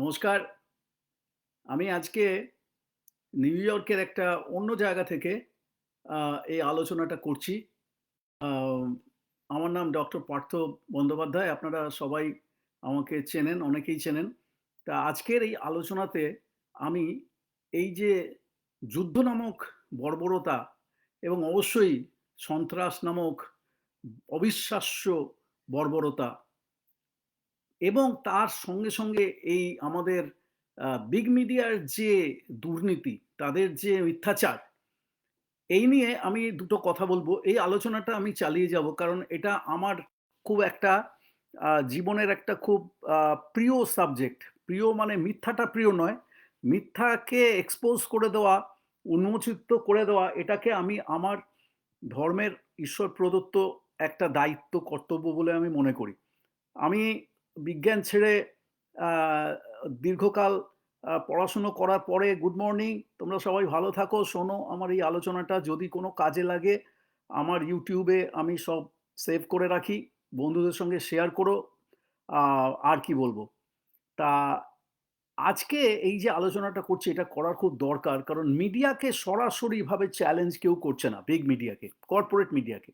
নমস্কার। আমি আজকে নিউ ইয়র্কের একটা অন্য জায়গা থেকে এই আলোচনাটা করছি। আমার নাম ডক্টর পার্থ বন্দ্যোপাধ্যায়। আপনারা সবাই আমাকে চেনেন, অনেকেই চেনেন। তা আজকের এই আলোচনাতে আমি এই যে যুদ্ধ নামক বর্বরতা এবং অবশ্যই সন্ত্রাস নামক অবিশ্বাস্য বর্বরতা এবং তার সঙ্গে, সঙ্গে এই আমাদের বিগ মিডিয়ার যে দুর্নীতি, তাদের যে মিথ্যাচার, এই নিয়ে আমি দুটো কথা বলব। এই আলোচনাটা আমি চালিয়ে যাব। কারণ এটা আমার খুব একটা জীবনের একটা খুব প্রিয় সাবজেক্ট। প্রিয় মানে মিথ্যাটা প্রিয় নয়। মিথ্যাকে এক্সপোজ করে দেওয়া, উন্মোচিত করে দেওয়া এটাকে আমি আমার ধর্মের ঈশ্বর প্রদত্ত একটা দায়িত্ব, কর্তব্য বলে আমি মনে করি। আমি বিজ্ঞান ছেড়ে দীর্ঘকাল পড়াশুনো করার পরে গুড মর্নিং, তোমরা সবাই ভালো থাকো, শোনো আমার এই আলোচনাটা যদি কোনো কাজে লাগে, আমার ইউটিউবে আমি সব সেভ করে রাখি। বন্ধুদের সঙ্গে শেয়ার করো। আর কি বলব? তা আজকে এই যে আলোচনাটা করছি এটা করার খুব দরকার। কারণ মিডিয়াকে সরাসরিভাবে চ্যালেঞ্জ কেউ করছে না, বিগ মিডিয়াকে, কর্পোরেট মিডিয়াকে।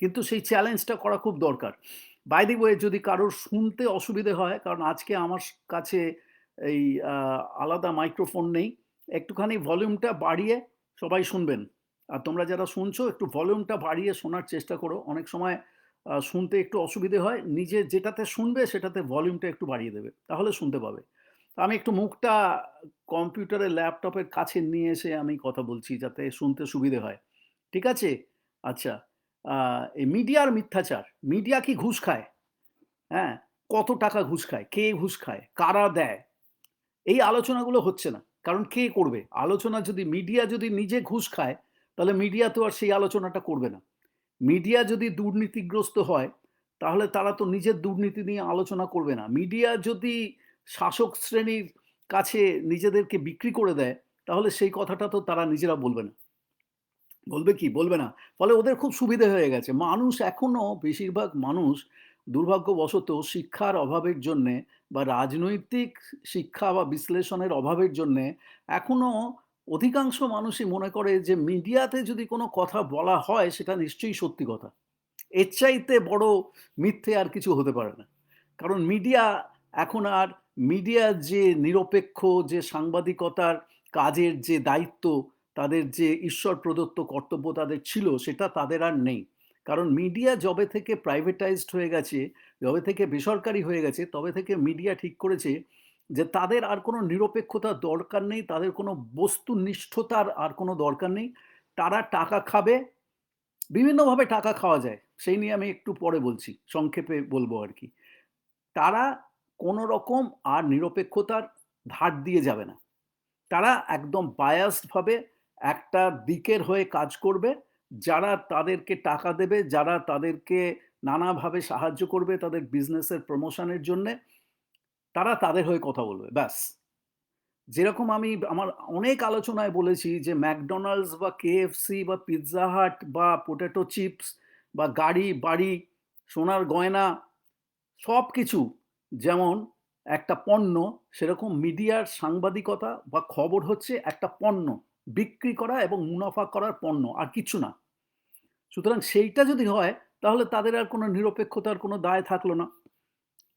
কিন্তু সেই চ্যালেঞ্জটা করা খুব দরকার। বাই দ্য ওয়ে যদি কারোর শুনতে অসুবিধে হয়, কারণ আজকে আমার কাছে এই আলাদা মাইক্রোফোন নেই। একটুখানি ভলিউমটা বাড়িয়ে সবাই শুনবেন। আর তোমরা যারা শুনছো একটু ভলিউমটা বাড়িয়ে শোনার চেষ্টা করো। অনেক সময় শুনতে একটু অসুবিধে হয়। নিজে যেটাতে শুনবে সেটাতে ভলিউমটা একটু বাড়িয়ে দেবে। তাহলে শুনতে পাবে। আমি একটু মুখটা কম্পিউটারের ল্যাপটপের কাছে নিয়ে এসে আমি কথা বলছি যাতে শুনতে সুবিধে হয়। ঠিক আছে? আচ্ছা। মিডিয়ার মিথ্যাচার। মিডিয়া কি ঘুষ খায়? হ্যাঁ? কত টাকা ঘুষ খায়? কে ঘুষ খায়? কারা দেয়? এই আলোচনাগুলো হচ্ছে না। কারণ কে করবে? আলোচনা যদি মিডিয়া যদি নিজে ঘুষ খায়, তাহলে মিডিয়া তো আর সেই আলোচনাটা করবে না। মিডিয়া যদি দুর্নীতিগ্রস্ত হয়, তাহলে তারা তো নিজের দুর্নীতি নিয়ে আলোচনা করবে না। মিডিয়া যদি শাসক শ্রেণির কাছে নিজেদেরকে বিক্রি করে দেয়, তাহলে সেই কথাটা তো তারা নিজেরা বলবে না। বলবে কি? বলবে না। ফলে ওদের খুব সুবিধে হয়ে গেছে। মানুষ এখনও বেশিরভাগ মানুষ দুর্ভাগ্যবশত শিক্ষার অভাবের জন্যে বা রাজনৈতিক শিক্ষা বা বিশ্লেষণের অভাবের জন্যে এখনও অধিকাংশ মানুষই মনে করে যে মিডিয়াতে যদি কোনো কথা বলা হয় সেটা নিশ্চয়ই সত্যি কথা। এর চাইতে বড় মিথ্যে আর কিছু হতে পারে না। কারণ মিডিয়া এখন আর মিডিয়ার যে নিরপেক্ষ যে সাংবাদিকতার কাজের যে দায়িত্ব, তাদের যে ঈশ্বর প্রদত্ত কর্তব্য তাদের ছিল সেটা তাদের আর নেই। কারণ মিডিয়া যবে থেকে প্রাইভেটাইজড হয়ে গেছে, যবে থেকে বেসরকারি হয়ে গেছে, তবে থেকে মিডিয়া ঠিক করেছে যে তাদের আর কোনো নিরপেক্ষতার দরকার নেই, তাদের কোনো বস্তুনিষ্ঠতার আর কোনো দরকার নেই। তারা টাকা খাবে, বিভিন্নভাবে টাকা খাওয়া যায়। সেই নিয়ে আমি একটু পরে বলছি। সংক্ষেপে বলব আর কি তারা কোনো রকম আর নিরপেক্ষতার ধার দিয়ে যাবে না। তারা একদম বায়াসড ভাবে একটা দিকের হয়ে কাজ করবে। যারা তাদেরকে টাকা দেবে, যারা তাদেরকে নানাভাবে সাহায্য করবে তাদের বিজনেসের প্রমোশনের জন্যে, তারা তাদের হয়ে কথা বলবে। ব্যাস। যেরকম আমি আমার অনেক আলোচনায় বলেছি যে ম্যাকডোনাল্ডস বা KFC বা পিৎজা হাট বা পোটেটো চিপস বা গাড়ি, বাড়ি, সোনার গয়না সব কিছু যেমন একটা পণ্য, সেরকম মিডিয়ার সাংবাদিকতা বা খবর হচ্ছে একটা পণ্য। বিক্রি করা এবং মুনাফা করার পণ্য, আর কিছু না। সুতরাং সেইটা যদি হয়, তাহলে তাদের আর কোনো নিরপেক্ষতার কোনো দায় থাকল না।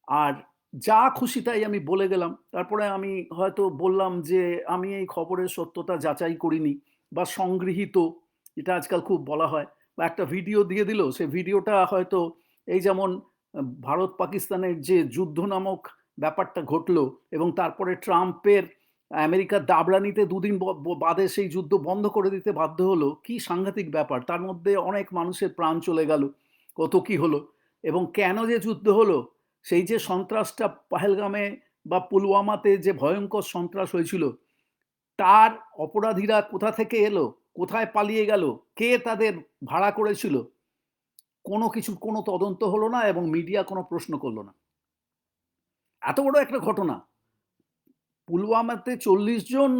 আর যা খুশি তাই আমি বলে গেলাম। তারপরে আমি হয়তো বললাম যে, আমি এই খবরের সত্যতা যাচাই করিনি বা সংগৃহীত, এটা আজকাল খুব বলা হয়। বা একটা ভিডিও দিয়ে দিল, সে ভিডিওটা হয়তো এই যেমন ভারত-পাকিস্তানের যে যুদ্ধ নামক ব্যাপারটা ঘটলো এবং তারপরে ট্রাম্পের আমেরিকার দাবরানিতে দুদিন বাদে সেই যুদ্ধ বন্ধ করে দিতে বাধ্য হলো। কি সাংঘাতিক ব্যাপার! তার মধ্যে অনেক মানুষের প্রাণ চলে গেল। কত কি হলো? এবং কেন যে যুদ্ধ হলো? সেই যে সন্ত্রাসটা পাহেলগামে বা পুলওয়ামাতে যে ভয়ঙ্কর সন্ত্রাস হয়েছিল, তার অপরাধীরা কোথা থেকে এলো? কোথায় পালিয়ে গেল? কে তাদের ভাড়া করেছিল? কোনো কিছুর কোনো তদন্ত হলো না এবং মিডিয়া কোনো প্রশ্ন করল না। এত বড় একটা ঘটনা। পুলওয়ামাতে ৪০ জন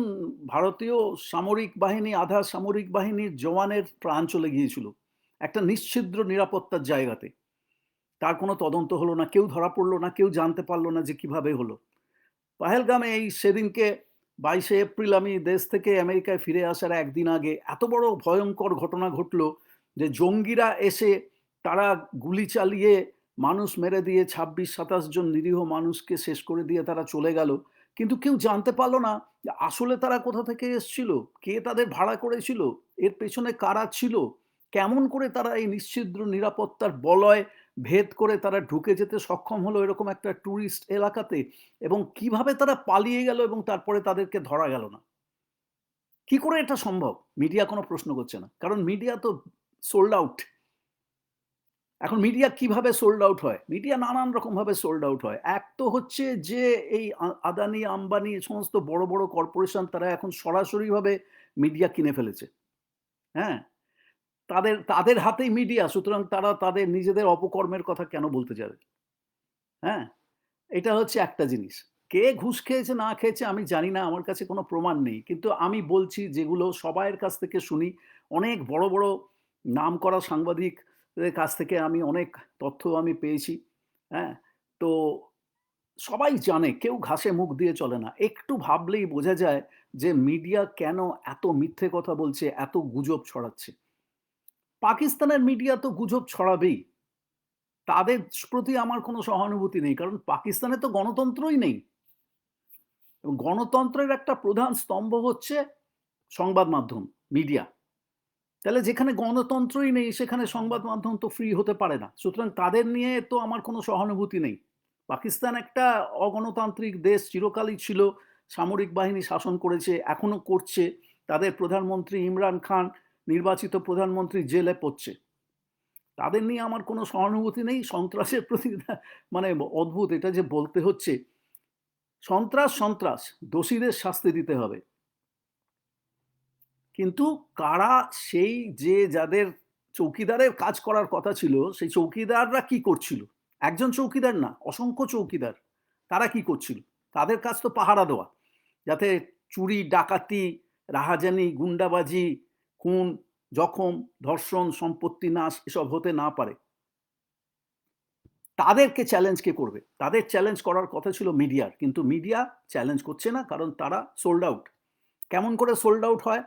ভারতীয় সামরিক বাহিনী, আধা সামরিক বাহিনীর জওয়ানের প্রাণ চলে গিয়েছিল। একটা নিশ্ছিদ্র নিরাপত্তার জায়গাতে। তার কোনো তদন্ত হলো না, কেউ ধরা পড়ল না, কেউ জানতে পারল না যে কীভাবে হলো। পাহেলগামে এই সেদিনকে ২২শে এপ্রিল আমি দেশ থেকে আমেরিকায় ফিরে আসার একদিন আগে এত বড় ভয়ঙ্কর ঘটনা ঘটলো যে জঙ্গিরা এসে তারা গুলি চালিয়ে মানুষ মেরে দিয়ে ২৬-২৭ জন নিরীহ মানুষকে শেষ করে দিয়ে তারা চলে গেল। কিন্তু কেউ জানতে পারল না যে আসলে তারা কোথা থেকে এসছিল? কে তাদের ভাড়া করেছিল? এর পেছনে কারা ছিল? কেমন করে তারা এই নিশ্ছিদ্র নিরাপত্তার বলয় ভেদ করে তারা ঢুকে যেতে সক্ষম হলো এরকম একটা ট্যুরিস্ট এলাকাতে? এবং কীভাবে তারা পালিয়ে গেল এবং তারপরে তাদেরকে ধরা গেল না? কি করে এটা সম্ভব? মিডিয়া কোনো প্রশ্ন করছে না। কারণ মিডিয়া তো সোল্ড আউট। এখন মিডিয়া কীভাবে সোল্ড আউট হয়? মিডিয়া নানান রকমভাবে সোল্ড আউট হয়। এক তো হচ্ছে যে এই আদানি, আম্বানি সমস্ত বড়, বড় কর্পোরেশন তারা এখন সরাসরিভাবে মিডিয়া কিনে ফেলেছে। হ্যাঁ? তাদের তাদের হাতেই মিডিয়া সুতরাং তারা তাদের নিজেদের অপকর্মের কথা কেন বলতে যাবে? হ্যাঁ? এটা হচ্ছে একটা জিনিস। কে ঘুষ খেয়েছে না খেয়েছে আমি জানি না। আমার কাছে কোনো প্রমাণ নেই। কিন্তু আমি বলছি যেগুলো সবাইয়ের কাছ থেকে শুনি, অনেক বড়, বড় নামকরা সাংবাদিকদের কাছ থেকে আমি অনেক তথ্য আমি পেয়েছি। হ্যাঁ? তো সবাই জানে কেউ ঘাসে মুখ দিয়ে চলে না। একটু ভাবলেই বোঝা যায় যে মিডিয়া কেন এত মিথ্যে কথা বলছে, এত গুজব ছড়াচ্ছে। পাকিস্তানের মিডিয়া তো গুজব ছড়াবেই। তাদের প্রতি আমার কোনো সহানুভূতি নেই। কারণ পাকিস্তানে তো গণতন্ত্রই নেই। গণতন্ত্রের একটা প্রধান স্তম্ভ হচ্ছে সংবাদ মাধ্যম, মিডিয়া। তাহলে যেখানে গণতন্ত্রই নেই সেখানে সংবাদ মাধ্যম তো ফ্রি হতে পারে না। সুতরাং তাদের নিয়ে তো আমার কোনো সহানুভূতি নেই। পাকিস্তান একটা অগণতান্ত্রিক দেশ চিরকালই ছিল। সামরিক বাহিনী শাসন করেছে, এখনও করছে। তাদের প্রধানমন্ত্রী ইমরান খান নির্বাচিত প্রধানমন্ত্রী জেলে পড়ছে। তাদের নিয়ে আমার কোনো সহানুভূতি নেই। সন্ত্রাসের প্রতি মানে অদ্ভুত এটা যে বলতে হচ্ছে। সন্ত্রাস, সন্ত্রাস। দোষীদের শাস্তি দিতে হবে। কিন্তু কারা সেই যে যাদের চৌকিদারের কাজ করার কথা ছিল, সেই চৌকিদাররা কি করছিল? একজন চৌকিদার না, অসংখ্য চৌকিদার। তারা কি করছিল? তাদের কাজ তো পাহারা দেওয়া। যাতে চুরি, ডাকাতি, রাহাজানি, গুন্ডাবাজি, খুন, জখম, ধর্ষণ, সম্পত্তি নাশ এসব হতে না পারে। তাদেরকে চ্যালেঞ্জ কে করবে? তাদের চ্যালেঞ্জ করার কথা ছিল মিডিয়ার। কিন্তু মিডিয়া চ্যালেঞ্জ করছে না কারণ তারা সোল্ড আউট। কেমন করে সোল্ড আউট হয়?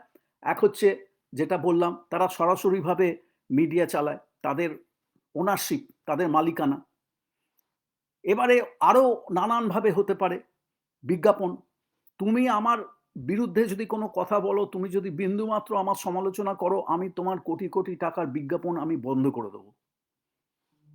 এক হচ্ছে যেটা বললাম তারা সরাসরিভাবে মিডিয়া চালায়। তাদের ওনারশিপ, তাদের মালিকানা। এবারে আরও নানানভাবে হতে পারে। বিজ্ঞাপন। তুমি আমার বিরুদ্ধে যদি কোনো কথা বলো, তুমি যদি বিন্দুমাত্র আমার সমালোচনা করো, আমি তোমার কোটি, কোটি টাকার বিজ্ঞাপন আমি বন্ধ করে দেবো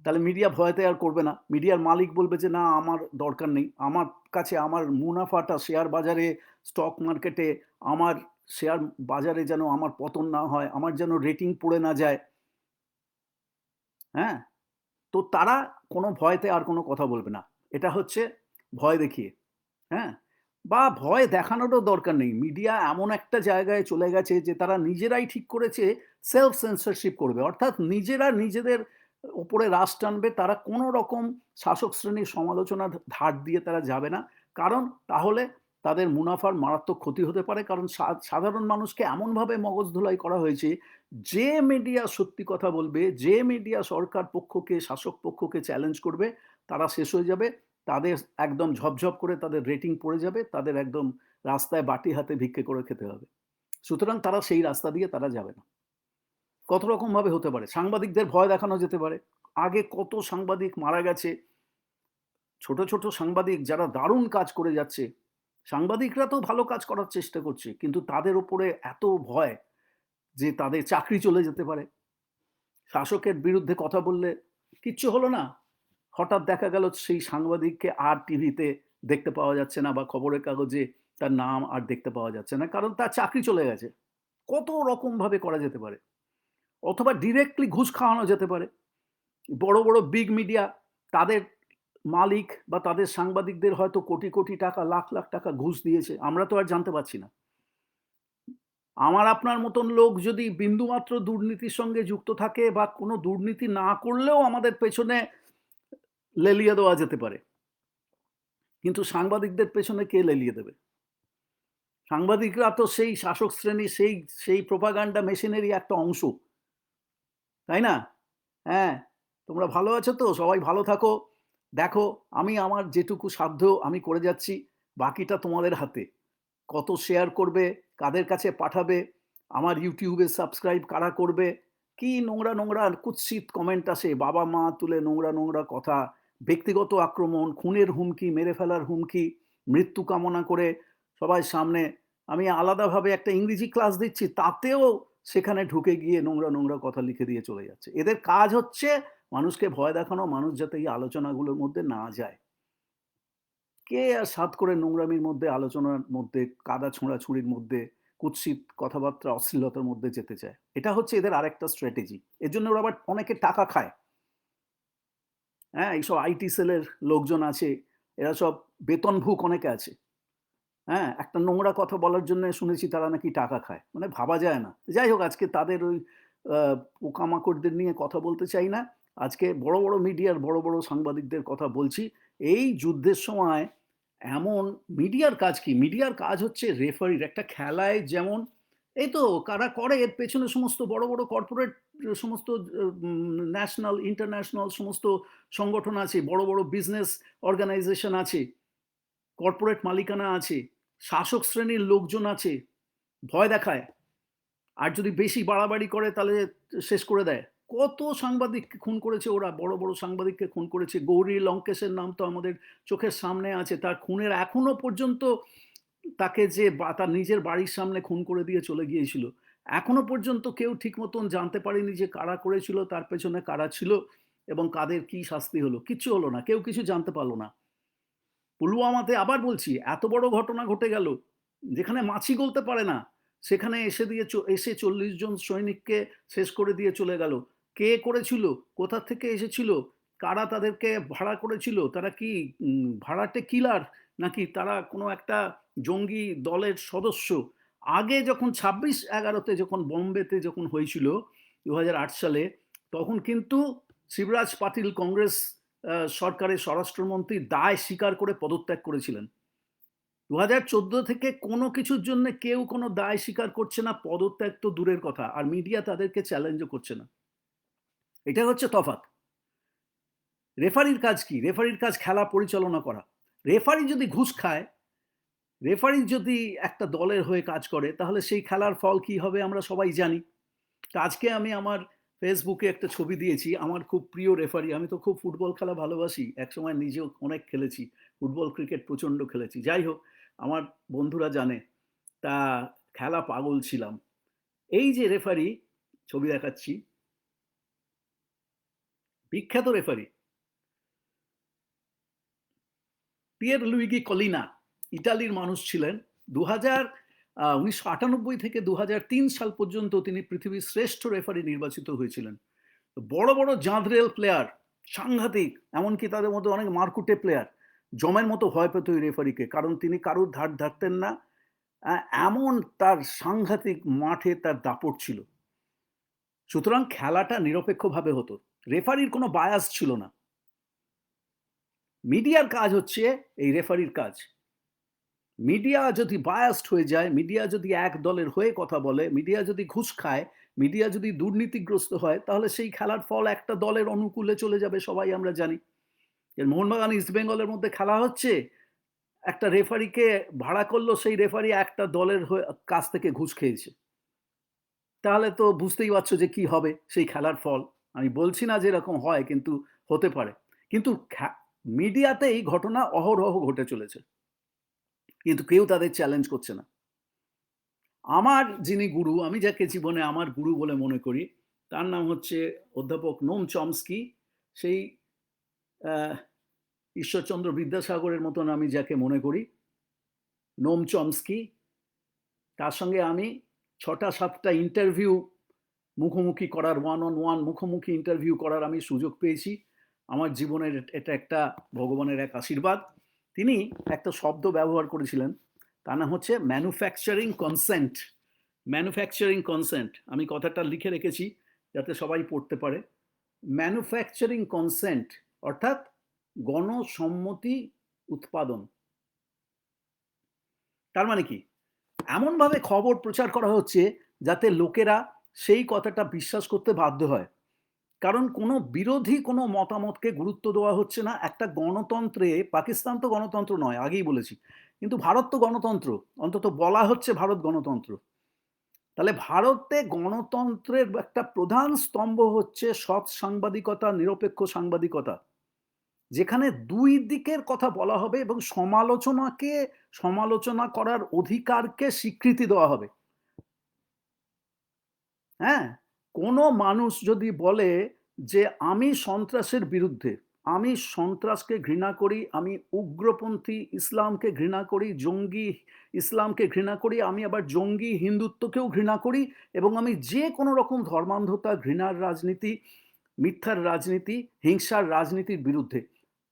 তাহলে মিডিয়া ভয়তে আর করবে না। মিডিয়ার মালিক বলবে যে না আমার দরকার নেই। আমার কাছে আমার মুনাফাটা শেয়ার বাজারে, স্টক মার্কেটে আমার শেয়ার বাজারে যেন আমার পতন না হয়, আমার যেন রেটিং পড়ে না যায়। হ্যাঁ? তো তারা কোনো ভয়তে আর কোনো কথা বলবে না। এটা হচ্ছে ভয় দেখিয়ে। হ্যাঁ? বা ভয় দেখানোরও দরকার নেই। মিডিয়া এমন একটা জায়গায় চলে গেছে যে তারা নিজেরাই ঠিক করেছে সেলফ সেন্সরশিপ করবে। অর্থাৎ নিজেরা নিজেদের ওপরে রাশ টানবে। তারা কোনো রকম শাসক শ্রেণির সমালোচনা ধার দিয়ে তারা যাবে না। কারণ তাহলে তাদের মুনাফার মারাত্মক ক্ষতি হতে পারে। কারণ সাধারণ মানুষকে এমনভাবে মগজ ধোলাই করা হয়েছে, যে মিডিয়া সত্যি কথা বলবে, যে মিডিয়া সরকার পক্ষকে, শাসক পক্ষকে চ্যালেঞ্জ করবে, তারা শেষ হয়ে যাবে। তাদের একদম ঝপঝপ করে তাদের রেটিং পড়ে যাবে। তাদের একদম রাস্তায় বাটি হাতে ভিক্ষে করে খেতে হবে। সুতরাং তারা সেই রাস্তা দিয়ে তারা যাবে না। কত রকমভাবে হতে পারে। সাংবাদিকদের ভয় দেখানো যেতে পারে। আগে কত সাংবাদিক মারা গেছে। ছোট, ছোট সাংবাদিক যারা দারুণ কাজ করে যাচ্ছে। সাংবাদিকরা তো ভালো কাজ করার চেষ্টা করছে। কিন্তু তাদের উপরে এত ভয় যে তাদের চাকরি চলে যেতে পারে। শাসকের বিরুদ্ধে কথা বললে কিচ্ছু হলো না। হঠাৎ দেখা গেল সেই সাংবাদিককে আর টিভিতে দেখতে পাওয়া যাচ্ছে না বা খবরের কাগজে তার নাম আর দেখতে পাওয়া যাচ্ছে না। কারণ তার চাকরি চলে গেছে। কত রকমভাবে করা যেতে পারে। অথবা ডিরেক্টলি ঘুষ খাওয়ানো যেতে পারে। বড়, বড় বিগ মিডিয়া তাদের মালিক বা তাদের সাংবাদিকদের হয়তো কোটি, কোটি টাকা, লাখ, লাখ টাকা ঘুষ দিয়েছে। আমরা তো আর জানতে পারছি না। আমার আপনার মতন লোক যদি বিন্দুমাত্র দুর্নীতির সঙ্গে যুক্ত থাকে বা কোনো দুর্নীতি না করলেও আমাদের পেছনে লেলিয়ে দেওয়া যেতে পারে। কিন্তু সাংবাদিকদের পেছনে কে লেলিয়ে দেবে? সাংবাদিকরা তো সেই শাসক শ্রেণি, সেই সেই প্রোপাগান্ডা মেশিনেরই একটা অংশ। তাই না? হ্যাঁ, তোমরা ভালো আছো তো? সবাই ভালো থাকো। দেখো আমি আমার যেটুকু সাধ্য আমি করে যাচ্ছি। বাকিটা তোমাদের হাতে। কত শেয়ার করবে, কাদের কাছে পাঠাবে, আমার ইউটিউবে সাবস্ক্রাইব কারা করবে, কি নোংরা, নোংরা কুৎসিত কমেন্ট আসে, বাবা-মা তুলে নোংরা, নোংরা কথা, ব্যক্তিগত আক্রমণ, খুনের হুমকি, মেরে ফেলার হুমকি, মৃত্যু কামনা করে সবাই সামনে আমি আলাদাভাবে একটা ইংরেজি ক্লাস দিচ্ছি, তাতেও সেখানে ঢুকে গিয়ে নোংরা, নোংরা কথা লিখে দিয়ে চলে যাচ্ছে। এদের কাজ হচ্ছে মানুষকে ভয় দেখানো, মানুষ যাতে এই আলোচনাগুলোর মধ্যে না যায়। কে আর সাধ করে নোংরামির মধ্যে, আলোচনার মধ্যে, কাদা ছোঁড়াছুড়ির মধ্যে, কুৎসিত কথাবার্তা, অশ্লীলতার মধ্যে যেতে চায়? এটা হচ্ছে এদের আরেকটা স্ট্র্যাটেজি। এর জন্য ওরা আবার অনেকে টাকা খায়। হ্যাঁ, এইসব আইটি সেলের লোকজন আছে, এরা সব বেতনভুক অনেকে আছে। হ্যাঁ, একটা নোংরা কথা বলার জন্য শুনেছি তারা নাকি টাকা খায়। মানে ভাবা যায় না। যাই হোক আজকে তাদের ওই পোকামাকড়দের নিয়ে কথা বলতে চাই না। আজকে বড়, বড় মিডিয়ার বড়, বড় সাংবাদিকদের কথা বলছি। এই যুদ্ধের সময় এমন মিডিয়ার কাজ কি? মিডিয়ার কাজ হচ্ছে রেফারির একটা খেলায় যেমন এই তো কারা করে এর পেছনে সমস্ত বড়, বড় কর্পোরেট সমস্ত ন্যাশনাল, ইন্টারন্যাশনাল সমস্ত সংগঠন আছে, বড়, বড় বিজনেস অর্গানাইজেশন আছে, কর্পোরেট মালিকানা আছে, শাসক শ্রেণির লোকজন আছে, ভয় দেখায়। আর যদি বেশি বাড়াবাড়ি করে তাহলে শেষ করে দেয়। কত সাংবাদিককে খুন করেছে ওরা, বড়, বড় সাংবাদিককে খুন করেছে। গৌরী লঙ্কেশের নাম তো আমাদের চোখের সামনে আছে। তার খুনের এখনও পর্যন্ত তাকে যে তার নিজের বাড়ির সামনে খুন করে দিয়ে চলে গিয়েছিল। এখনও পর্যন্ত কেউ ঠিক মতন জানতে পারেনি যে কারা করেছিল, তার পেছনে কারা ছিল এবং কাদের কি শাস্তি হলো। কিচ্ছু হলো না। কেউ কিছু জানতে পারল না। পুলওয়ামাতে আবার বলছি এত বড় ঘটনা ঘটে গেল, যেখানে মাছি গলতে পারে না, সেখানে এসে দিয়ে এসে ৪০ জন সৈনিককে শেষ করে দিয়ে চলে গেল। কে করেছিল? কোথা থেকে এসেছিল? কারা তাদেরকে ভাড়া করেছিল? তারা কি ভাড়াটে কিলার? নাকি তারা কোনো একটা জঙ্গি দলের সদস্য? আগে যখন ২৬/১১ তে যখন বোম্বেতে যখন হয়েছিল ২০০৮ সালে, তখন কিন্তু শিবরাজ পাতিল কংগ্রেস সরকারের স্বরাষ্ট্রমন্ত্রী দায় স্বীকার করে পদত্যাগ করেছিলেন। ২০১৪ থেকে কোনো কিছুর জন্য কেউ কোনো দায় স্বীকার করছে না, পদত্যাগ তো দূরের কথা। আর মিডিয়া তাদেরকে চ্যালেঞ্জও করছে না। এটাই হচ্ছে তফাৎ। রেফারির কাজ কি? রেফারির কাজ খেলা পরিচালনা করা। রেফারি যদি ঘুষ খায়, রেফারি যদি একটা দলের হয়ে কাজ করে, তাহলে সেই খেলার ফল কি হবে আমরা সবাই জানি। আজকে আমি আমার ফেসবুকে একটা ছবি দিয়েছি। আমার খুব প্রিয় রেফারি। আমি তো খুব ফুটবল খেলা ভালোবাসি। একসময় নিজেও অনেক খেলেছি। ফুটবল, ক্রিকেট প্রচণ্ড খেলেছি। যাই হোক, আমার বন্ধুরা জানে। তা খেলা পাগল ছিলাম। এই যে রেফারি, ছবি দেখাচ্ছি। বিখ্যাত রেফারি। পিয়ের লুইগি কলিনা ইটালির মানুষ ছিলেন। ২০০০ আ ১৯৯৮ থেকে ২০০৩ সাল পর্যন্ত তিনি পৃথিবীর শ্রেষ্ঠ রেফারি নির্বাচিত হয়েছিলেন। বড়, বড় জাঁদরেল প্লেয়ার, সাংঘাতিক। এমনকি তাদের মধ্যে অনেক মারকুটে প্লেয়ার। জমের মতো ভয় পেত এই রেফারিকে। কারণ তিনি কারুর ধার ধারতেন না। এমন তার সাংঘাতিক মাঠে তার দাপট ছিল। সুতরাং খেলাটা নিরপেক্ষভাবে হতো। রেফারির কোনো বায়াস ছিল না। মিডিয়ার কাজ হচ্ছে এই রেফারির কাজ। মিডিয়া যদি বায়াসড হয়ে যায়, মিডিয়া যদি এক দলের হয়ে কথা বলে, মিডিয়া যদি ঘুষ খায়, মিডিয়া যদি দুর্নীতিগ্রস্ত হয়, তাহলে সেই খেলার ফল একটা দলের অনুকূলে চলে যাবে সবাই আমরা জানি। মোহনবাগান ইস্টবেঙ্গলের মধ্যে খেলা হচ্ছে, একটা রেফারিকে ভাড়া করল, সেই রেফারি একটা দলের কাছ থেকে ঘুষ খেয়েছে। তাহলে তো বুঝতেই পারছ যে কি হবে সেই খেলার ফল। আমি বলছি না যে এরকম হয় কিন্তু হতে পারে। কিন্তু মিডিয়াতে এই ঘটনা অহরহ ঘটে চলেছে। কিন্তু কেউ তাদের চ্যালেঞ্জ করছে না। আমার যিনি গুরু, আমি যাকে জীবনে আমার গুরু বলে মনে করি, তার নাম হচ্ছে অধ্যাপক নোম চমস্কি। সেই ঈশ্বরচন্দ্র বিদ্যাসাগরের মতন আমি যাকে মনে করি। নোম চমস্কি। তার সঙ্গে আমি ছটা সাতটা ইন্টারভিউ মুখোমুখি করার ওয়ান অন ওয়ান মুখোমুখি ইন্টারভিউ করার আমি সুযোগ পেয়েছি। আমার জীবনের এটা একটা ভগবানের এক আশীর্বাদ। তিনি একটা শব্দ ব্যবহার করেছিলেন। তার নাম হচ্ছে ম্যানুফ্যাকচারিং কনসেন্ট। Manufacturing consent. আমি কথাটা লিখে রেখেছি যাতে সবাই পড়তে পারে। ম্যানুফ্যাকচারিং কনসেন্ট অর্থাৎ গণসম্মতি উৎপাদন। তার মানে কি? এমনভাবে খবর প্রচার করা হচ্ছে যাতে লোকেরা সেই কথাটা বিশ্বাস করতে বাধ্য হয়। কারণ কোনো বিরোধী কোনো মতামতকে গুরুত্ব দেওয়া হচ্ছে না। একটা গণতন্ত্রে পাকিস্তান তো গণতন্ত্র নয়, আগেই বলেছি। কিন্তু ভারত তো গণতন্ত্র। অন্তত বলা হচ্ছে ভারত গণতন্ত্র। তাহলে ভারতে গণতন্ত্রের একটা প্রধান স্তম্ভ হচ্ছে সৎ সাংবাদিকতা, নিরপেক্ষ সাংবাদিকতা। যেখানে দুই দিকের কথা বলা হবে এবং সমালোচনাকে সমালোচনা করার অধিকারকে স্বীকৃতি দেওয়া হবে। হ্যাঁ? কোনো মানুষ যদি বলে যে আমি সন্ত্রাসের বিরুদ্ধে, আমি সন্ত্রাসকে ঘৃণা করি, আমি উগ্রপন্থী ইসলামকে ঘৃণা করি, জঙ্গি ইসলামকে ঘৃণা করি, আমি আবার জঙ্গি হিন্দুত্বকেও ঘৃণা করি এবং আমি যে কোনো রকম ধর্মান্ধতা, ঘৃণার রাজনীতি, মিথ্যার রাজনীতি, হিংসার রাজনীতির বিরুদ্ধে।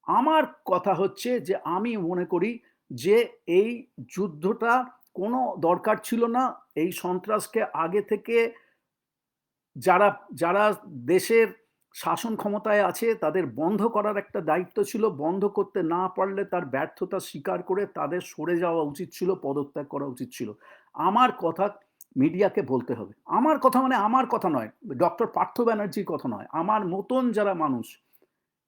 আমার কথা হচ্ছে যে আমি মনে করি যে এই যুদ্ধটা কোনো দরকার ছিল না। এই সন্ত্রাসকে আগে থেকে যারা যারা দেশের শাসন ক্ষমতায় আছে তাদের বন্ধ করার একটা দায়িত্ব ছিল। বন্ধ করতে না পারলে তার ব্যর্থতা স্বীকার করে তাদের সরে যাওয়া উচিত ছিল, পদত্যাগ করা উচিত ছিল। আমার কথা মিডিয়াকে বলতে হবে। আমার কথা মানে আমার কথা নয়। ডক্টর পার্থ ব্যানার্জির কথা নয়। আমার মতন যারা মানুষ।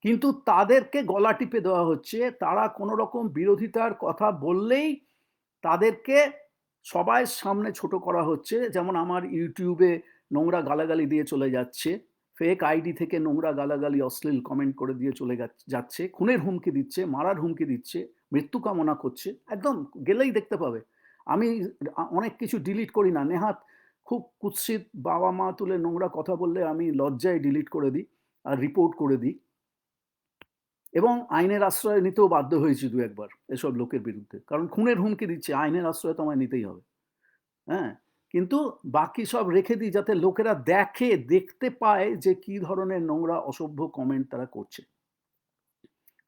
কিন্তু তাদেরকে গলা টিপে দেওয়া হচ্ছে। তারা কোনো রকম বিরোধিতার কথা বললেই তাদেরকে সবাই সামনে ছোট করা হচ্ছে। যেমন আমার এ নোংরা গালাগালি দিয়ে চলে যাচ্ছে। ফেক আইডি থেকে নোংরা গালাগালি, অশ্লীল কমেন্ট করে দিয়ে চলে যাচ্ছে। খুনের হুমকি দিচ্ছে, মারার হুমকি দিচ্ছে, মৃত্যু কামনা করছে। একদম গেলেই দেখতে পাবে। আমি অনেক কিছু ডিলিট করি না। নেহাত খুব কুৎসিত বাবা-মা তুলে নোংরা কথা বললে আমি লজ্জায় ডিলিট করে দিই। আর রিপোর্ট করে দিই। এবং আইনের আশ্রয় নিতেও বাধ্য হয়েছি দু একবার এসব লোকের বিরুদ্ধে। কারণ খুনের হুমকি দিচ্ছে, আইনের আশ্রয় তো আমায় নিতেই হবে। হ্যাঁ? কিন্তু বাকি সব রেখে দিই যাতে লোকেরা দেখে, দেখতে পায় যে কি ধরনের নোংরা অসভ্য কমেন্ট তারা করছে।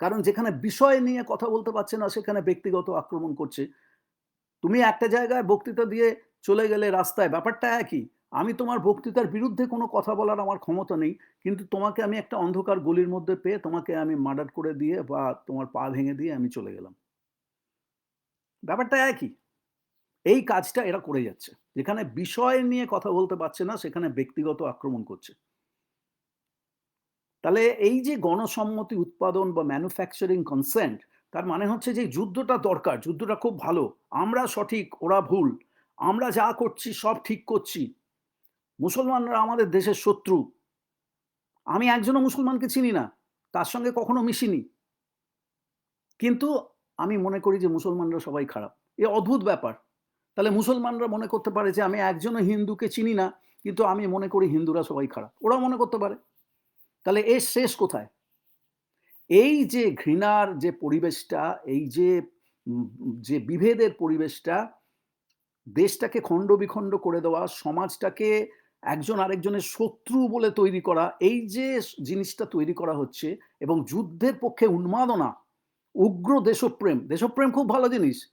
কারণ যেখানে বিষয় নিয়ে কথা বলতে পারছে না সেখানে ব্যক্তিগত আক্রমণ করছে। তুমি একটা জায়গায় বক্তৃতা দিয়ে চলে গেলে রাস্তায় ব্যাপারটা একই। আমি তোমার বক্তৃতার বিরুদ্ধে কোনো কথা বলার আমার ক্ষমতা নেই। কিন্তু তোমাকে আমি একটা অন্ধকার গলির মধ্যে পেয়ে তোমাকে আমি মার্ডার করে দিয়ে বা তোমার পা ভেঙে দিয়ে আমি চলে গেলাম। ব্যাপারটা একই। এই কাজটা এরা করে যাচ্ছে। যেখানে বিষয় নিয়ে কথা বলতে পারছে না সেখানে ব্যক্তিগত আক্রমণ করছে। তাহলে এই যে গণসম্মতি উৎপাদন বা ম্যানুফ্যাকচারিং কনসেন্ট তার মানে হচ্ছে যে যুদ্ধটা দরকার। যুদ্ধটা খুব ভালো। আমরা সঠিক, ওরা ভুল। আমরা যা করছি সব ঠিক করছি। মুসলমানরা আমাদের দেশের শত্রু। আমি একজনও মুসলমানকে চিনি না। তার সঙ্গে কখনো মিশিনি। কিন্তু আমি মনে করি যে মুসলমানরা সবাই খারাপ। এ অদ্ভুত ব্যাপার। তাহলে মুসলমানরা মনে করতে পারে যে আমি একজনও হিন্দুকে চিনি না। কিন্তু আমি মনে করি হিন্দুরা সবাই খারাপ। ওরাও মনে করতে পারে। তাহলে এর শেষ কোথায়? এই যে ঘৃণার যে পরিবেশটা, এই যে যে বিভেদের পরিবেশটা দেশটাকে খণ্ড-বিখণ্ড করে দেওয়া, সমাজটাকে একজন আরেকজনের শত্রু বলে তৈরি করা, এই যে জিনিসটা তৈরি করা হচ্ছে এবং যুদ্ধের পক্ষে উন্মাদনা, উগ্র দেশপ্রেম, দেশপ্রেম খুব ভালো জিনিস।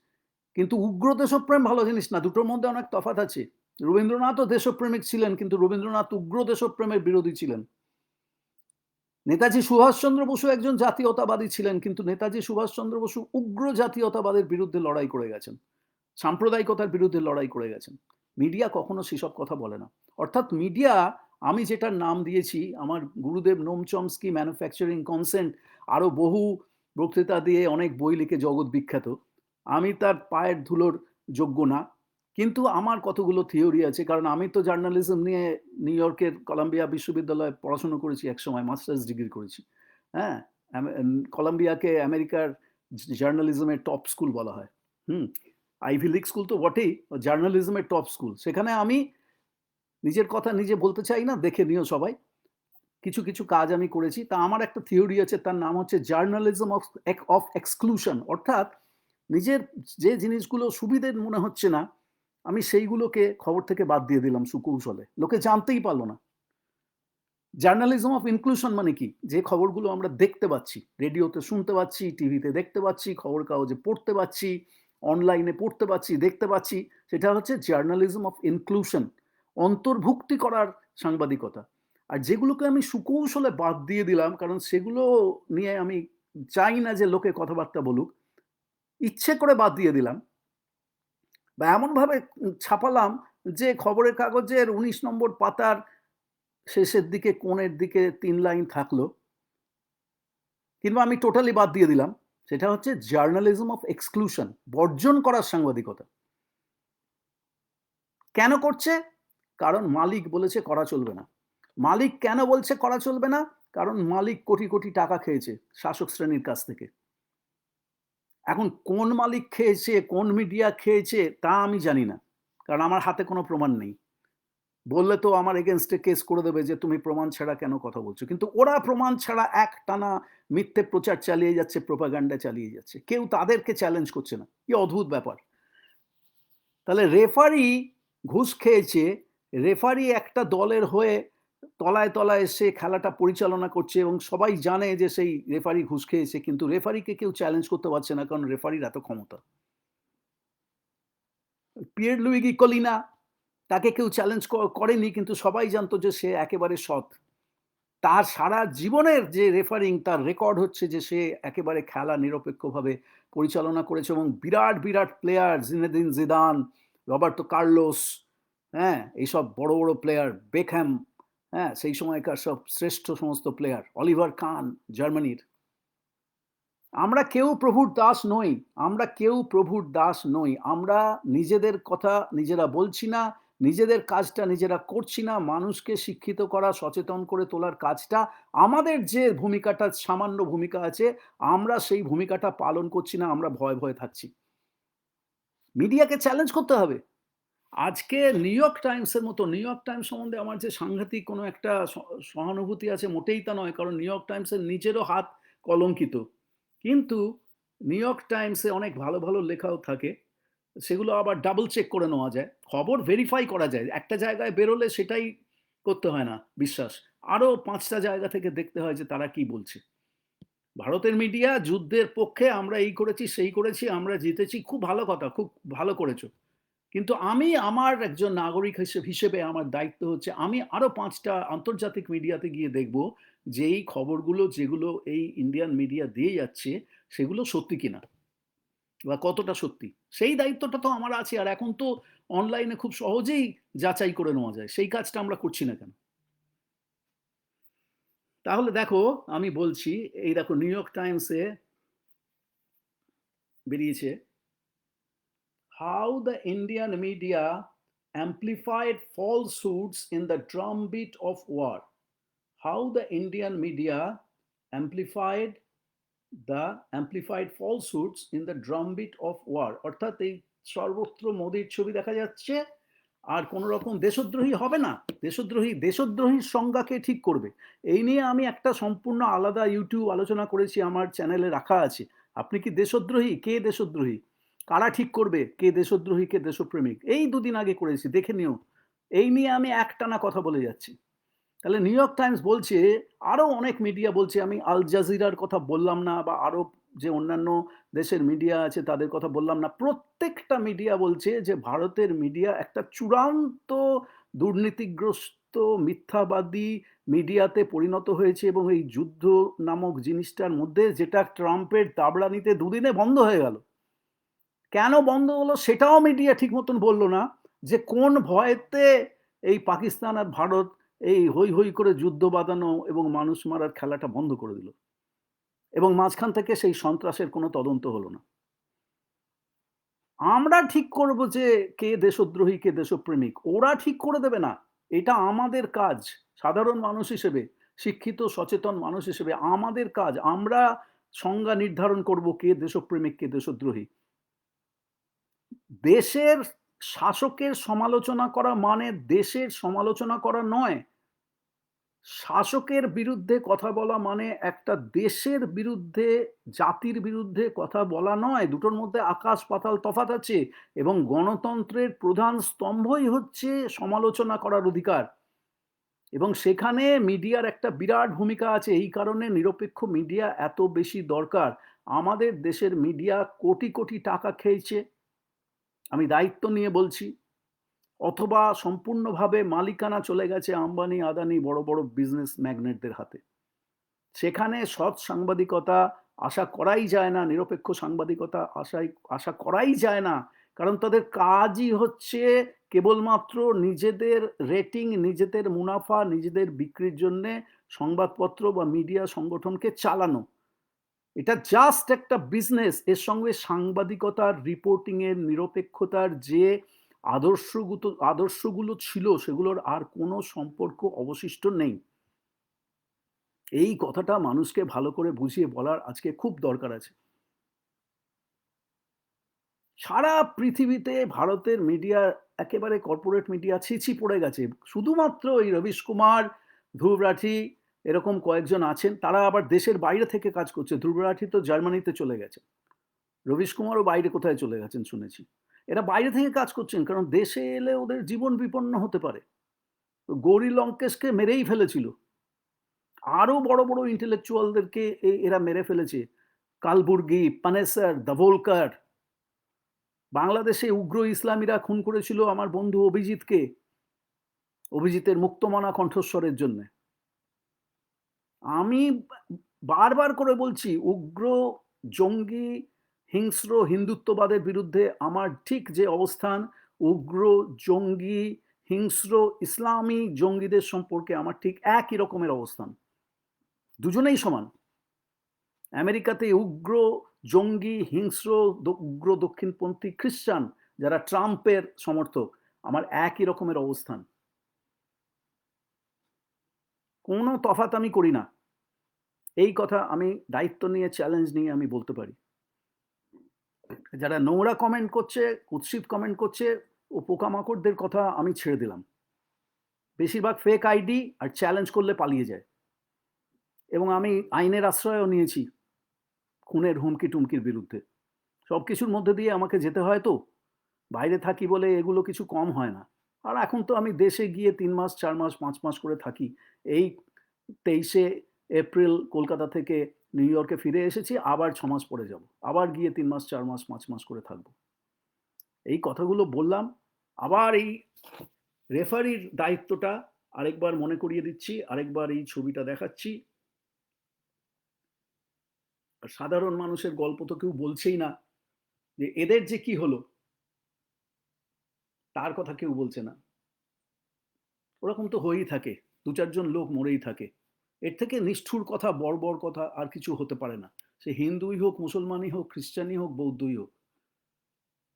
কিন্তু উগ্র দেশপ্রেম ভালো জিনিস না। দুটোর মধ্যে অনেক তফাৎ আছে। রবীন্দ্রনাথও দেশপ্রেমিক ছিলেন, কিন্তু রবীন্দ্রনাথ উগ্র দেশপ্রেমের বিরোধী ছিলেন। নেতাজি সুভাষচন্দ্র বসু একজন জাতীয়তাবাদী ছিলেন, কিন্তু নেতাজি সুভাষচন্দ্র বসু উগ্র জাতীয়তাবাদের বিরুদ্ধে লড়াই করে গেছেন। সাম্প্রদায়িকতার বিরুদ্ধে লড়াই করে গেছেন। মিডিয়া কখনো সেসব কথা বলে না। অর্থাৎ মিডিয়া, আমি যেটার নাম দিয়েছি, আমার গুরুদেব নোম চমস্কি ম্যানুফ্যাকচারিং কনসেন্ট আরও বহু বক্তৃতা দিয়ে অনেক বই লিখে জগৎ বিখ্যাত। আমি তার পায়ের ধুলোর যোগ্য না। কিন্তু আমার কতগুলো থিওরি আছে কারণ আমি তো জার্নালিজম নিয়ে নিউ ইয়র্কের কলাম্বিয়া বিশ্ববিদ্যালয়ে পড়াশোনা করেছি একসময় মাস্টার্স ডিগ্রি করেছি। হ্যাঁ? কলাম্বিয়াকে আমেরিকার জার্নালিজমের টপ স্কুল বলা হয়। হুম? আইভি লীগ স্কুল তো বটেই, জার্নালিজমের টপ স্কুল। সেখানে আমি নিজের কথা নিজে বলতে চাই না, দেখে নিও সবাই। কিছু, কিছু কাজ আমি করেছি। তা আমার একটা থিওরি আছে তার নাম হচ্ছে জার্নালিজম অফ অফ এক্সক্লুশন অর্থাৎ নিজের যে জিনিসগুলো সুবিধের মনে হচ্ছে না, আমি সেইগুলোকে খবর থেকে বাদ দিয়ে দিলাম সুকৌশলে। লোকে জানতেই পারল না। জার্নালিজম অফ ইনক্লুশন মানে কি? যে খবরগুলো আমরা দেখতে পাচ্ছি, রেডিওতে শুনতে পাচ্ছি, টিভিতে দেখতে পাচ্ছি, খবর কাগজে পড়তে পাচ্ছি, অনলাইনে পড়তে পাচ্ছি, দেখতে পাচ্ছি, সেটা হচ্ছে জার্নালিজম অফ ইনক্লুশন। অন্তর্ভুক্তি করার সাংবাদিকতা। আর যেগুলোকে আমি সুকৌশলে বাদ দিয়ে দিলাম কারণ সেগুলো নিয়ে আমি চাই না যে লোকে কথাবার্তা বলুক। ইচ্ছে করে বাদ দিয়ে দিলাম। বা এমনভাবে ছাপালাম যে খবরের কাগজের ১৯ নম্বর পাতার শেষের দিকে কোণের দিকে তিন লাইন থাকল। কিংবা আমি টোটালি বাদ দিয়ে দিলাম। সেটা হচ্ছে জার্নালিজম অফ এক্সক্লুশন বর্জন করার সাংবাদিকতা। কেন করছে? কারণ মালিক বলেছে করা চলবে না। মালিক কেন বলছে করা চলবে না? কারণ মালিক কোটি, কোটি টাকা খেয়েছে শাসক শ্রেণির কাছ থেকে। এখন কোন মালিক খেয়েছে, কোন মিডিয়া খেয়েছে তা আমি জানি না। কারণ আমার হাতে কোনো প্রমাণ নেই। বললে তো আমার এগেইনস্ট এ কেস করে দেবে যে তুমি প্রমাণ ছাড়া কেন কথা বলছো? কিন্তু ওরা প্রমাণ ছাড়া একটানা মিথ্যে প্রচার চালিয়ে যাচ্ছে, প্রোপাগান্ডা চালিয়ে যাচ্ছে। কেউ তাদেরকে চ্যালেঞ্জ করছে না। কি অদ্ভুত ব্যাপার। তাহলে রেফারি ঘুষ খেয়েছে, রেফারি একটা দলের হয়ে তলায়, তলায় সে খেলাটা পরিচালনা করছে এবং সবাই জানে যে সেই রেফারি ঘুষ খেয়েছে। কিন্তু রেফারিকে কেউ চ্যালেঞ্জ করতে পারছে না কারণ রেফারির এত ক্ষমতা। পিয়ের লুইগি কলিনা তাকে কেউ চ্যালেঞ্জ করেনি কিন্তু সবাই জানতো যে সে একেবারে সৎ। তার সারা জীবনের যে রেফারিং তার রেকর্ড হচ্ছে যে সে একেবারে খেলা নিরপেক্ষভাবে পরিচালনা করেছে এবং বিরাট, বিরাট player Zinedine Zidane, Roberto Carlos, হ্যাঁ? এইসব বড়, বড় প্লেয়ার বেকহ্যাম, হ্যাঁ? সেই সময়কার সব শ্রেষ্ঠ সমস্ত প্লেয়ার। অলিভার কান জার্মানির। আমরা কেউ প্রভুর দাস নই। আমরা কেউ প্রভুর দাস নই। আমরা নিজেদের কথা নিজেরা বলছি না। নিজেদের কাজটা নিজেরা করছি না। মানুষকে শিক্ষিত করা, সচেতন করে তোলার কাজটা আমাদের যে ভূমিকাটা সামান্য ভূমিকা আছে, আমরা সেই ভূমিকাটা পালন করছি না। আমরা ভয়ে, ভয়ে থাকছি। মিডিয়াকে চ্যালেঞ্জ করতে হবে। আজকে নিউ ইয়র্ক টাইমসের মতো নিউ ইয়র্ক টাইমস সম্বন্ধে আমার যে সাংঘাতিক কোনো একটা সহানুভূতি আছে মোটেই তা নয়। কারণ নিউ ইয়র্ক টাইমসের নিজেরও হাত কলঙ্কিত। কিন্তু নিউ ইয়র্ক টাইমসে অনেক ভালো, ভালো লেখাও থাকে। সেগুলো আবার ডাবল চেক করে নেওয়া যায়। খবর ভেরিফাই করা যায়। একটা জায়গায় বেরোলে সেটাই করতে হয় না বিশ্বাস। আরও পাঁচটা জায়গা থেকে দেখতে হয় যে তারা কি বলছে। ভারতের মিডিয়া যুদ্ধের পক্ষে আমরা এই করেছি, সেই করেছি, আমরা জিতেছি। খুব ভালো কথা, খুব ভালো করেছ। কিন্তু আমি আমার একজন নাগরিক হিসেব আমার দায়িত্ব হচ্ছে আমি আরও পাঁচটা আন্তর্জাতিক মিডিয়াতে গিয়ে দেখব যে এই খবরগুলো যেগুলো এই ইন্ডিয়ান মিডিয়া দিয়ে যাচ্ছে সেগুলো সত্যি কিনা। বা কতটা সত্যি। সেই দায়িত্বটা তো আমার আছে। আর এখন তো অনলাইনে খুব সহজেই যাচাই করে নেওয়া যায়। সেই কাজটা আমরা করছি না কেন? তাহলে দেখো আমি বলছি, এই দেখো নিউ ইয়র্ক টাইমসে বেরিয়েছে How the Indian media amplified falsehoods in the drumbeat of war. How the Indian media amplified the amplified falsehoods in the drumbeat of war. অর্থাৎ এই সর্বত্র মোদির ছবি দেখা যাচ্ছে আর কোন রকম দেশদ্রোহী হবে না। দেশদ্রোহী দেশদ্রোহীর সংজ্ঞা কে ঠিক করবে? এই নিয়ে আমি একটা সম্পূর্ণ আলাদা YouTube আলোচনা করেছি আমার চ্যানেলে রাখা আছে। আপনি কি দেশদ্রোহী? কে দেশদ্রোহী? কারা ঠিক করবে কে দেশদ্রোহী, কে দেশপ্রেমিক? এই দুদিন আগে করেছি, দেখে নিও। এই নিয়ে আমি একটানা কথা বলে যাচ্ছি। তাহলে নিউ ইয়র্ক টাইমস বলছে আরও অনেক মিডিয়া বলছে, আমি আল জাজিরার কথা বললাম না, বা আরও যে অন্যান্য দেশের মিডিয়া আছে, তাদের কথা বললাম না। প্রত্যেকটা মিডিয়া বলছে যে ভারতের মিডিয়া একটা চূড়ান্ত দুর্নীতিগ্রস্ত, মিথ্যাবাদী মিডিয়াতে পরিণত হয়েছে, এবং এই যুদ্ধ নামক জিনিসটার মধ্যে যেটা ট্রাম্পের দাবড়ানিতে দুদিনে বন্ধ হয়ে গেল। কেন বন্ধ হলো সেটাও মিডিয়া ঠিক মতন বলল না যে কোন ভয়েতে এই পাকিস্তান আর ভারত এই হৈ হৈ করে যুদ্ধ বাঁধানো এবং মানুষ মারার খেলাটা বন্ধ করে দিল। এবং মাঝখান থেকে সেই সন্ত্রাসের কোনো তদন্ত হলো না। আমরা ঠিক করব যে কে দেশদ্রোহী কে দেশপ্রেমিক। ওরা ঠিক করে দেবে না। এটা আমাদের কাজ। সাধারণ মানুষ হিসেবে, শিক্ষিত সচেতন মানুষ হিসেবে আমাদের কাজ। আমরা সংজ্ঞা নির্ধারণ করব কে দেশপ্রেমিক কে দেশদ্রোহী। দেশের শাসকের সমালোচনা করা মানে দেশের সমালোচনা করা নয়। শাসকের বিরুদ্ধে কথা বলা মানে একটা দেশের বিরুদ্ধে, জাতির বিরুদ্ধে কথা বলা নয়। দুটোর মধ্যে আকাশ পাতাল তফাৎ আছে এবং গণতন্ত্রের প্রধান স্তম্ভই হচ্ছে সমালোচনা করার অধিকার। এবং সেখানে মিডিয়ার একটা বিরাট ভূমিকা আছে। এই কারণে নিরপেক্ষ মিডিয়া এত বেশি দরকার। আমাদের দেশের মিডিয়া কোটি, কোটি টাকা খেয়েছে। আমি দায়িত্ব নিয়ে বলছি। অথবা সম্পূর্ণভাবে মালিকানা চলে গেছে আম্বানি, আদানি বড়, বড় বিজনেস ম্যাগনেটদের হাতে। সেখানে সৎ সাংবাদিকতা আশা করাই যায় না, নিরপেক্ষ সাংবাদিকতা আশাই আশা করাই যায় না। কারণ তাদের কাজই হচ্ছে কেবলমাত্র নিজেদের রেটিং নিজেদের মুনাফা নিজেদের বিক্রির জন্যে সংবাদপত্র বা মিডিয়া সংগঠনকে চালানো এটা জাস্ট একটা বিজনেস এর সঙ্গে সাংবাদিকতার রিপোর্টিং এর নিরপেক্ষতার যে আদর্শগুলো আদর্শগুলো ছিল, সেগুলোর আর কোনো সম্পর্ক অবশিষ্ট নেই। এই কথাটা মানুষকে ভালো করে বুঝিয়ে বলার আজকে খুব দরকার আছে। সারা পৃথিবীতে ভারতের মিডিয়া একেবারে কর্পোরেট মিডিয়া ছিছি পড়ে গেছে। শুধুমাত্র এই রবিশ কুমার, ধ্রুব রাঠি এরকম কয়েকজন আছেন, তারা আবার দেশের বাইরে থেকে কাজ করছে। ধ্রুব রাঠি তো জার্মানিতে চলে গেছে। রবিশ কুমারও বাইরে কোথায় চলে গেছেন শুনেছি। এরা বাইরে থেকে কাজ করছেন, কারণ দেশে এলে ওদের জীবন বিপন্ন হতে পারে। গৌরী লঙ্কেশকে মেরেই ফেলেছিল। আরও বড় বড় ইন্টেলেকচুয়ালদেরকে এরা মেরে ফেলেছে। কালবুর্গি, পানেসার দাভোলকার বাংলাদেশে উগ্র ইসলামীরা খুন করেছিল আমার বন্ধু অভিজিৎকে, অভিজিতের মুক্তমনা কণ্ঠস্বরের জন্য। আমি বারবার করে বলছি, উগ্র জঙ্গি, হিংস্র হিন্দুত্ববাদের বিরুদ্ধে আমার ঠিক যে অবস্থান, উগ্র জঙ্গি, হিংস্র ইসলামী জঙ্গিদের সম্পর্কে আমার ঠিক একই রকমের অবস্থান। দুজনেই সমান। আমেরিকাতে উগ্র জঙ্গি, হিংস্র উগ্র দক্ষিণপন্থী খ্রিস্টান, যারা ট্রাম্পের সমর্থক, আমার একই রকমের অবস্থান। কোনো তফাত আমি করি না। এই কথা আমি দায়িত্ব নিয়ে চ্যালেঞ্জ নিয়ে আমি বলতে পারি। যারা নোংরা কমেন্ট করছে, কুৎসিত কমেন্ট করছে, ও পোকামাকড়দের কথা আমি ছেড়ে দিলাম। বেশিরভাগ ফেক আইডি আর চ্যালেঞ্জ করলে পালিয়ে যায়। এবং আমি আইনের আশ্রয়ও নিয়েছি খুনের হুমকি টুমকির বিরুদ্ধে। সব কিছুর মধ্যে দিয়ে আমাকে যেতে হয় তো? বাইরে থাকি বলে এগুলো কিছু কম হয় না। আর এখন তো আমি দেশে গিয়ে তিন মাস, চার মাস, পাঁচ মাস করে থাকি। এই তেইশে এপ্রিল কলকাতা থেকে নিউ ইয়র্কে ফিরে এসেছি, আবার ছ মাস পরে যাব। আবার গিয়ে তিন মাস, চার মাস, পাঁচ মাস করে থাকব। এই কথাগুলো বললাম, আবার এই রেফারির দায়িত্বটা আরেকবার মনে করিয়ে দিচ্ছি, আরেকবার এই ছবিটা দেখাচ্ছি। সাধারণ মানুষের গল্প তো কেউ বলছেই না যে এদের যে কি হলো, তার কথা কেউ বলছে না। ওরকম তো হয়েই থাকে। দু চারজন লোক মরেই থাকে। এর থেকে নিষ্ঠুর কথা বড় বড় কথা আর কিছু হতে পারে না। সে হিন্দুই হোক, মুসলমানই হোক, খ্রিস্টানই হোক, বৌদ্ধই হোক।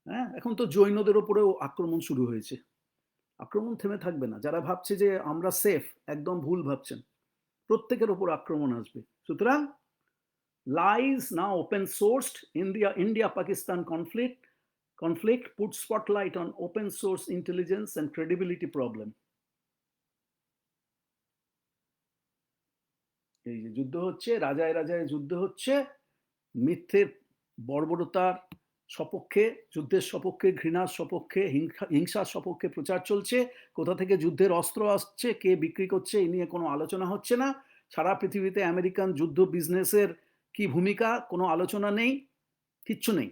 হ্যাঁ এখন তো জৈনদের ওপরেও আক্রমণ শুরু হয়েছে। আক্রমণ থেমে থাকবে না। যারা ভাবছে যে আমরা সেফ একদম ভুল ভাবছেন, প্রত্যেকের ওপর আক্রমণ আসবে। সুতরাং, lies now open sourced India India, Pakistan conflict conflict put spotlight on open source intelligence and credibility problem এই যে যুদ্ধ হচ্ছে, রাজায় রাজায় যুদ্ধ হচ্ছে মিথ্যের বর্বরতার সপক্ষে, যুদ্ধের সপক্ষে, ঘৃণার সপক্ষে, হিংসা, হিংসার সপক্ষে প্রচার চলছে। কোথা থেকে যুদ্ধের অস্ত্র আসছে, কে বিক্রি করছে এই নিয়ে কোনো আলোচনা হচ্ছে না। সারা পৃথিবীতে আমেরিকান যুদ্ধ বিজনেসের কি ভূমিকা, কোনো আলোচনা নেই, কিচ্ছু নেই।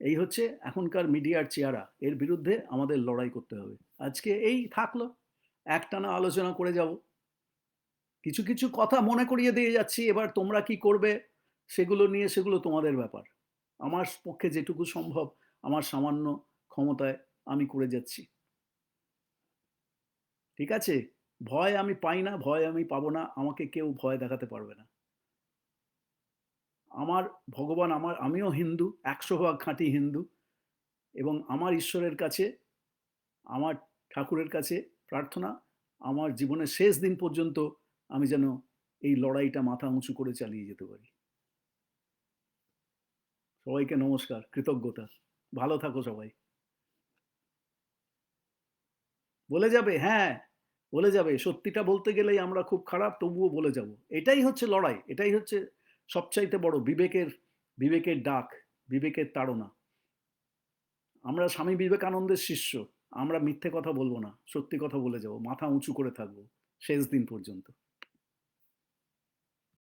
এই হচ্ছে এখনকার মিডিয়ার চেহারা। এর বিরুদ্ধে আমাদের লড়াই করতে হবে। আজকে এই থাকল। একটানা আলোচনা করে যাব। কিছু কিছু কথা মনে করিয়ে দিয়ে যাচ্ছি, এবার তোমরা কি করবে? সেগুলো নিয়ে, সেগুলো তোমাদের ব্যাপার। আমার পক্ষে যেটুকু সম্ভব, আমার সামান্য ক্ষমতায় আমি করে যাচ্ছি। ঠিক আছে? ভয় আমি পাই না, ভয় আমি পাবো না, আমাকে কেউ ভয় দেখাতে পারবে না। আমার ভগবান আমার, আমিও হিন্দু, একশো ভাগ খাঁটি হিন্দু এবং আমার ঈশ্বরের কাছে, আমার ঠাকুরের কাছে প্রার্থনা, আমার জীবনের শেষ দিন পর্যন্ত আমি যেন এই লড়াইটা মাথা উঁচু করে চালিয়ে যেতে পারি। সবাইকে নমস্কার, কৃতজ্ঞতা। ভালো থাকো সবাই। বলে যাবে হ্যাঁ বলে যাবে। সত্যিটা বলতে গেলেই আমরা খুব খারাপ, তবুও বলে যাব। এটাই হচ্ছে লড়াই, এটাই হচ্ছে সবচাইতে বড় বিবেকের বিবেকের ডাক, বিবেকের তাড়না। আমরা স্বামী বিবেকানন্দের শিষ্য, আমরা মিথ্যে কথা বলব না, সত্যি কথা বলে যাব, মাথা উঁচু করে থাকব, শেষ দিন পর্যন্ত।